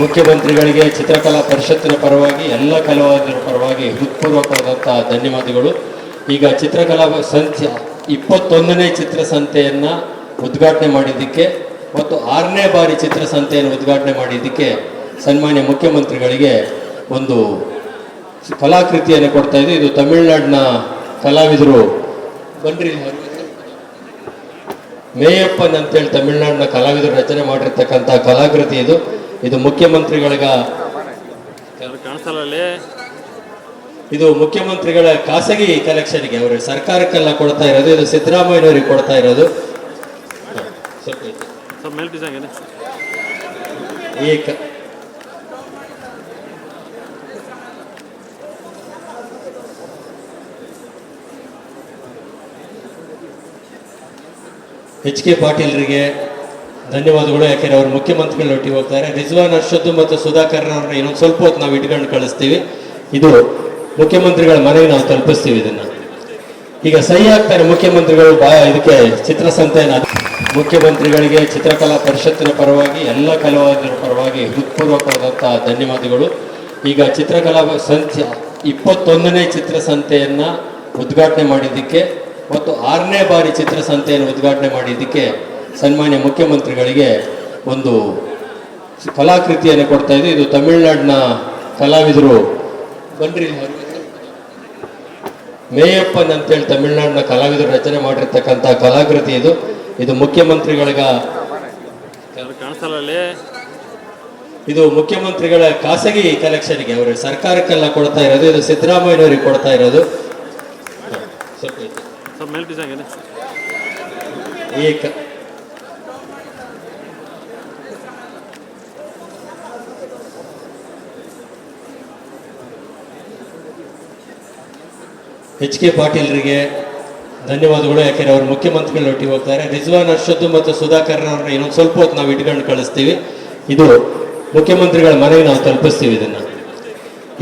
ಮುಖ್ಯಮಂತ್ರಿಗಳಿಗೆ ಚಿತ್ರಕಲಾ ಪರಿಷತ್ತಿನ ಪರವಾಗಿ, ಎಲ್ಲ ಕಲಾವಿದರ ಪರವಾಗಿ ಹೃತ್ಪೂರ್ವಕವಾದಂತಹ ಧನ್ಯವಾದಗಳು. ಈಗ ಚಿತ್ರಕಲಾ ಸಂತೆ ಇಪ್ಪತ್ತೊಂದನೇ ಚಿತ್ರಸಂತೆಯನ್ನು ಉದ್ಘಾಟನೆ ಮಾಡಿದ್ದಕ್ಕೆ ಮತ್ತು ಆರನೇ ಬಾರಿ ಚಿತ್ರಸಂತೆಯನ್ನು ಉದ್ಘಾಟನೆ ಮಾಡಿದ್ದಕ್ಕೆ ಸನ್ಮಾನ್ಯ ಮುಖ್ಯಮಂತ್ರಿಗಳಿಗೆ ಒಂದು ಕಲಾಕೃತಿಯನ್ನು ಕೊಡ್ತಾ ಇದೆ ಇದು ತಮಿಳುನಾಡಿನ ಕಲಾವಿದರು ಬನ್ರಿ ಮೇಯಪ್ಪನ್ ಅಂತೇಳಿ ತಮಿಳುನಾಡಿನ ಕಲಾವಿದರು ರಚನೆ ಮಾಡಿರ್ತಕ್ಕಂಥ ಕಲಾಕೃತಿ ಇದು. ಇದು ಮುಖ್ಯಮಂತ್ರಿಗಳಿಗ ಇದು ಮುಖ್ಯಮಂತ್ರಿಗಳ ಖಾಸಗಿ ಕಲೆಕ್ಷನ್ಗೆ ಅವರು ಸರ್ಕಾರಕ್ಕೆಲ್ಲ ಕೊಡ್ತಾ ಇರೋದು ಇದು ಸಿದ್ದರಾಮಯ್ಯನವರಿಗೆ ಕೊಡ್ತಾ ಇರೋದು. ಈ ಎಚ್ ಕೆ ಪಾಟೀಲ್ರಿಗೆ ಧನ್ಯವಾದಗಳು. ಯಾಕೆಂದರೆ ಅವರು ಮುಖ್ಯಮಂತ್ರಿಗಳ ಒಟ್ಟಿಗೆ ಹೋಗ್ತಾರೆ. ರಿಜ್ವಾನ್ ಅರ್ಷದ್ದು ಮತ್ತು ಸುಧಾಕರ್ ಅವ್ರನ್ನ ಇನ್ನೊಂದು ಸ್ವಲ್ಪ ಹೊತ್ತು ನಾವು ಇಟ್ಕೊಂಡು ಕಳಿಸ್ತೀವಿ. ಇದು ಮುಖ್ಯಮಂತ್ರಿಗಳ ಮನೆಗೆ ನಾವು ತಲುಪಿಸ್ತೀವಿ ಇದನ್ನ. ಈಗ ಸಹಿ ಆಗ್ತಾರೆ ಮುಖ್ಯಮಂತ್ರಿಗಳು. ಬಾ, ಇದಕ್ಕೆ ಚಿತ್ರಸಂತೆಯನ್ನು ಮುಖ್ಯಮಂತ್ರಿಗಳಿಗೆ ಚಿತ್ರಕಲಾ ಪರಿಷತ್ತಿನ ಪರವಾಗಿ, ಎಲ್ಲ ಕಲಾವಿದರ ಪರವಾಗಿ ಹೃತ್ಪೂರ್ವಕವಾದಂತಹ ಧನ್ಯವಾದಗಳು. ಈಗ ಚಿತ್ರಕಲಾ ಸಂತೆ, ಇಪ್ಪತ್ತೊಂದನೇ ಚಿತ್ರಸಂತೆಯನ್ನು ಉದ್ಘಾಟನೆ ಮಾಡಿದ್ದಕ್ಕೆ ಮತ್ತು ಆರನೇ ಬಾರಿ ಚಿತ್ರಸಂತೆಯನ್ನು ಉದ್ಘಾಟನೆ ಮಾಡಿದ್ದಕ್ಕೆ ಸನ್ಮಾನ್ಯ ಮುಖ್ಯಮಂತ್ರಿಗಳಿಗೆ ಒಂದು ಕಲಾಕೃತಿಯನ್ನು ಕೊಡ್ತಾ ಇದೆ ಇದು ತಮಿಳ್ನಾಡಿನ ಕಲಾವಿದರು ಬನ್ರಿ ಮೇಯಪ್ಪನ್ ಅಂತೇಳಿ ತಮಿಳ್ನಾಡಿನ ಕಲಾವಿದರು ರಚನೆ ಮಾಡಿರ್ತಕ್ಕಂಥ ಕಲಾಕೃತಿ ಇದು. ಇದು ಮುಖ್ಯಮಂತ್ರಿಗಳಿಗ ಇದು ಮುಖ್ಯಮಂತ್ರಿಗಳ ಖಾಸಗಿ ಕಲೆಕ್ಷನ್ಗೆ ಅವರು ಸರ್ಕಾರಕ್ಕೆಲ್ಲ ಕೊಡ್ತಾ ಇರೋದು ಇದು ಸಿದ್ದರಾಮಯ್ಯನವರಿಗೆ ಕೊಡ್ತಾ ಇರೋದು. ಈ ಎಚ್ ಕೆ ಪಾಟೀಲ್ರಿಗೆ ಧನ್ಯವಾದಗಳು. ಯಾಕೆಂದರೆ ಅವರು ಮುಖ್ಯಮಂತ್ರಿಗಳ ಒಟ್ಟಿಗೆ ಹೋಗ್ತಾರೆ. ರಿಜ್ವಾನ್ ಅರ್ಷದ್ ಮತ್ತು ಸುಧಾಕರ್ ಅವ್ರನ್ನ ಇನ್ನೊಂದು ಸ್ವಲ್ಪ ಹೊತ್ತು ನಾವು ಇಟ್ಕೊಂಡು ಕಳಿಸ್ತೀವಿ. ಇದು ಮುಖ್ಯಮಂತ್ರಿಗಳ ಮನೆಗೆ ನಾವು ತಲುಪಿಸ್ತೀವಿ ಇದನ್ನ.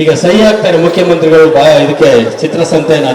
ಈಗ ಸಹಿ ಆಗ್ತಾರೆ ಮುಖ್ಯಮಂತ್ರಿಗಳು. ಬಾ ಇದಕ್ಕೆ ಚಿತ್ರಸಂತೆಯನ್ನು